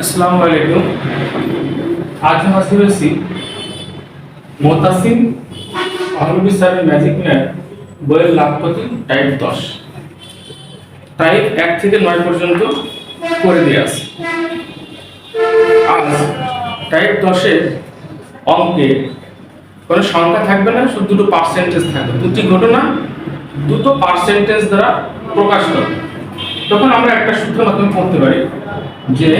আসসালামু আলাইকুম। আজ হাসির হয়েছি মোতাসিম আহমদি স্যারের ম্যাজিক ম্যাপ বইয়ের লাভপতি টাইপ দশ। টাইপ এক থেকে নয় পর্যন্ত করে দিয়ে আছে আজ টাইপ দশের অঙ্কে কোনো সংখ্যা থাকবে না, শুধু দুটো পার্সেন্টেজ থাকবে। দুটি ঘটনা দুটো পার্সেন্টেজ দ্বারা প্রকাশ করবে তখন আমরা একটা সূত্রের মাধ্যমে পড়তে পারি যে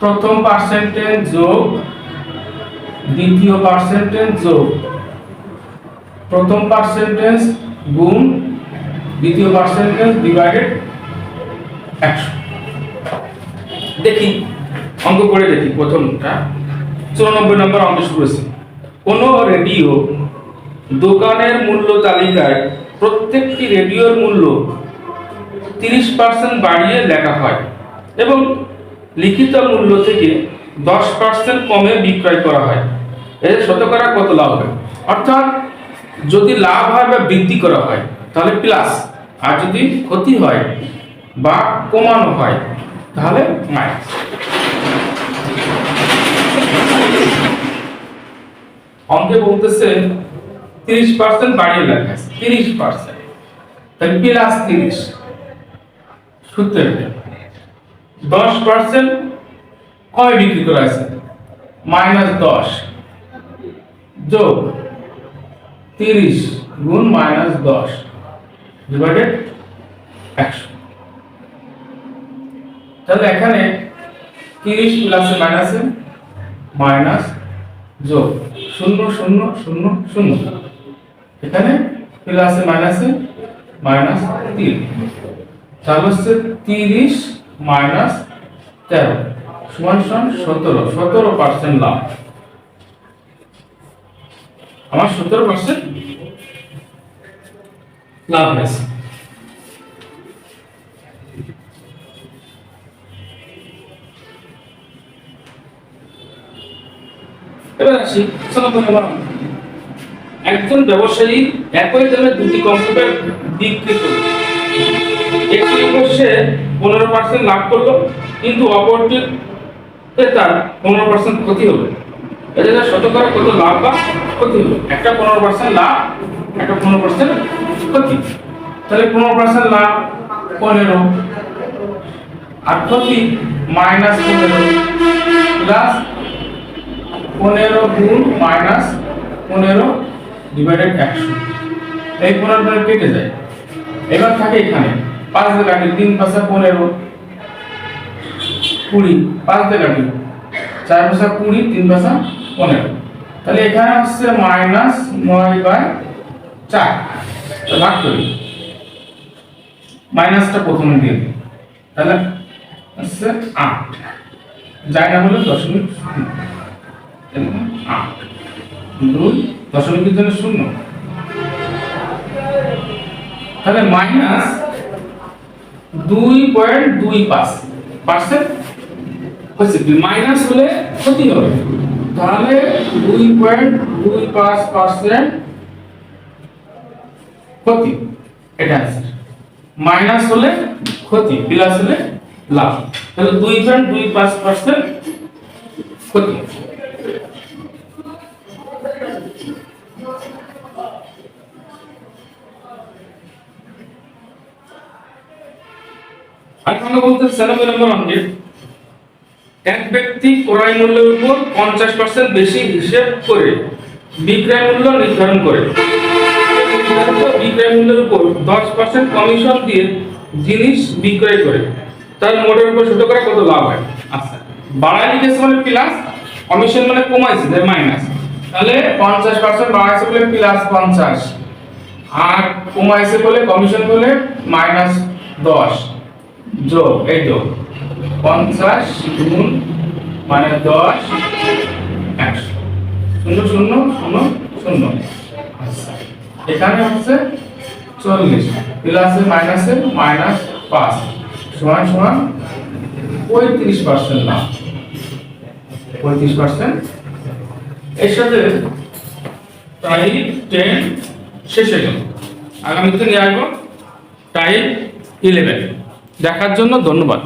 প্রথম পার্সেন্টেজ যোগ, দ্বিতীয় পার্সেন্টেজ যোগ। প্রথম পার্সেন্টেজ গুণ, দ্বিতীয় পার্সেন্টেজ ডিভাইডেড একশো। দেখি, অঙ্ক করে দেখি প্রথমটা। চুরানব্বই নম্বর অঙ্ক শুরু হয়েছে। কোনো রেডিও দোকানের মূল্য তালিকায় প্রত্যেকটি রেডিওর মূল্য তিরিশ পার্সেন্ট বাড়িয়ে লেখা হয় এবং লিখিত মূল্য থেকে দশ পার্সেন্ট কমে বিক্রয় করা হয়। এর শতকরা কত লাভ হয়? অর্থাৎ যদি লাভ হয় বা বৃদ্ধি করা হয়, তাহলে প্লাস আর যদি ক্ষতি হয় বা কমানো হয়, তাহলে মাইনাস অঙ্কে বলতেছে তিরিশ পার্সেন্ট বাড়িয়ে লেখা তিরিশ পার্সেন্ট তাহলে প্লাস তিরিশ। সূত্রের দশ পার্সেন্ট কয় বিক্রি করা আছে? মাইনাস দশ। যোগ তিরিশ গুণ মাইনাস দশ ডিভাইডেড একশো। তাহলে এখানে তিরিশ প্লাসে মাইনাসে মাইনাস যোগ শূন্য শূন্য শূন্য শূন্য। এখানে প্লাসে মাইনাসে মাইনাস তিন। তাহলে হচ্ছে তিরিশ মাইনাস তেরো, সমান সমান সতেরো। সতেরো পার্সেন্ট লাভ। আমার সতেরো পার্সেন্ট লাভ হয়েছে। এবার আসি একজন ব্যবসায়ী একই দামে দুটি কম্পিউটার বিক্রি করল একটি অবশ্যে পনেরো পার্সেন্ট লাভ করল, কিন্তু অপরটির তার পনেরো পার্সেন্ট ক্ষতি হলো। তার শতকরা কত লাভ বা ক্ষতি হলো? একটা পনেরো পার্সেন্ট লাভ, একটা পনেরো পার্সেন্ট ক্ষতি। তাহলে পনেরো পার্সেন্ট লাভ পনেরো, আর ক্ষতি মাইনাস পনেরো, প্লাস পনেরো গুণ মাইনাস পনেরো ডিভাইডেড একশো। এই পনেরো কেটে যায়। এবার থাকে এখানে। পাঁচ দিয়ে কাটি তিন পাঁচা পনেরো, কুড়ি, পাঁচ দিয়ে কাটি চার পাঁচা কুড়ি, তিন পাঁচা পনেরো। তাহলে এখানে হচ্ছে মাইনাস নয় বাই চার। ভাগ করি। মাইনাসটা প্রথমে দিয়ে দিই। তাহলে হচ্ছে আট। না হলো দশমিক আট। দুই, দশমিকের জন্য শূন্য। তাহলে মাইনাস দুই পয়েন্ট দুই পাঁচ। পার্সেন্ট হচ্ছে কি মাইনাস হলে ক্ষতি হবে। তাহলে দুই পয়েন্ট দুই পাঁচ পার্সেন্ট ক্ষতি। এটা আছে মাইনাস হলে ক্ষতি, প্লাস হলে লাভ। তাহলে দুই পয়েন্ট দুই পাঁচ পার্সেন্ট ক্ষতি। আঠারো বলতে ছেলেমেয়ে নম্বর অঙ্কে এক ব্যক্তি ক্রয় মূল্যের উপর পঞ্চাশ পার্সেন্ট বেশি হিসেব করে বিক্রয় মূল্য নির্ধারণ করে। বিক্রয় মূল্যের উপর দশ পার্সেন্ট কমিশন দিয়ে জিনিস বিক্রয় করে। তার মোটের উপর শতকরা কত লাভ হয়? আচ্ছা। বাড়ায় লিখেছে মানে প্লাস কমিশন মানে কমাইছে তাই মাইনাস তাহলে পঞ্চাশ পার্সেন্ট বাড়াইছে বলে প্লাস পঞ্চাশ। আর কমাইছে বলে কমিশন বলে মাইনাস দশ। যোগ, এই যোগ। পঞ্চাশ গুণ মানে দশ, একশো। শূন্য শূন্য শূন্য শূন্য। আচ্ছা। এখানে হচ্ছে চল্লিশ। প্লাসে মাইনাসে মাইনাস পাঁচ। সমান সমান পঁয়ত্রিশ পার্সেন্ট লাভ পঁয়ত্রিশ পার্সেন্ট। এর সাথে টাইপ টেন শেষ হয়ে গেল। আগামীতে নিয়ে আসব টাইপ ইলেভেন। দেখার জন্য ধন্যবাদ।